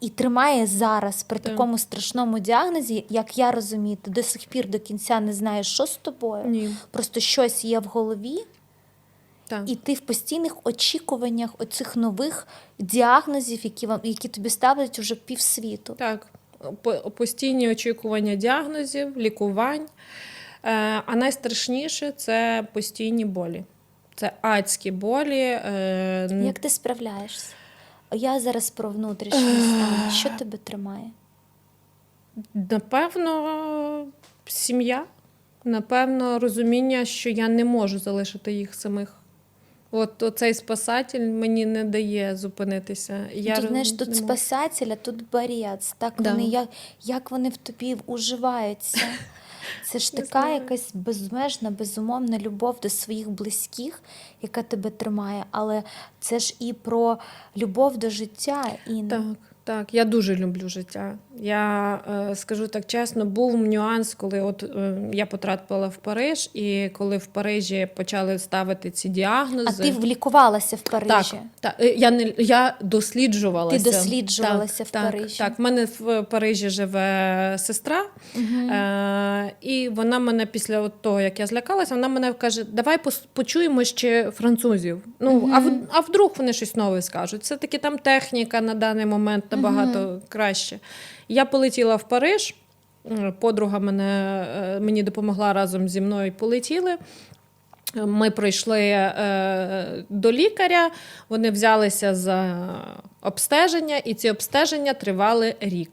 і тримає зараз при Так. такому страшному діагнозі, як я розумію, ти до сих пір до кінця не знаєш, що з тобою. Ні. Просто щось є в голові, Так. і ти в постійних очікуваннях оцих нових діагнозів, які вам які тобі ставлять уже півсвіту. Так, постійні очікування діагнозів, лікувань. Е, А найстрашніше це постійні болі. Це адські болі. е, Як ти справляєшся? Я зараз про внутрішній стан. Що тебе тримає? Напевно, сім'я, напевно, розуміння, що я не можу залишити їх самих. От цей спасатель мені не дає зупинитися. Я тут, знаєш, тут спасатель, а тут борець. Так Да. вони, як, як вони в тобі уживаються. Це ж Не така знаю. якась безмежна, безумовна любов до своїх близьких, яка тебе тримає. Але це ж і про любов до життя. І Так, так, я дуже люблю життя. Я е, скажу так чесно, був нюанс, коли от е, я потрапила в Париж, і коли в Парижі почали ставити ці діагнози. А ти влікувалася в Парижі? так, е, я не я досліджувалася. Ти досліджувалася так, в так, Парижі? Так, в мене в Парижі живе сестра, Угу. е, і вона мене після от того, як я злякалася, вона мене каже: давай почуємо ще французів. Ну, а, в, а вдруг вони щось нове скажуть. Все таки там техніка на даний момент набагато краще. Я полетіла в Париж. Подруга мене, е, мені допомогла разом зі мною полетіли. Ми прийшли е, до лікаря, вони взялися за обстеження, і ці обстеження тривали рік.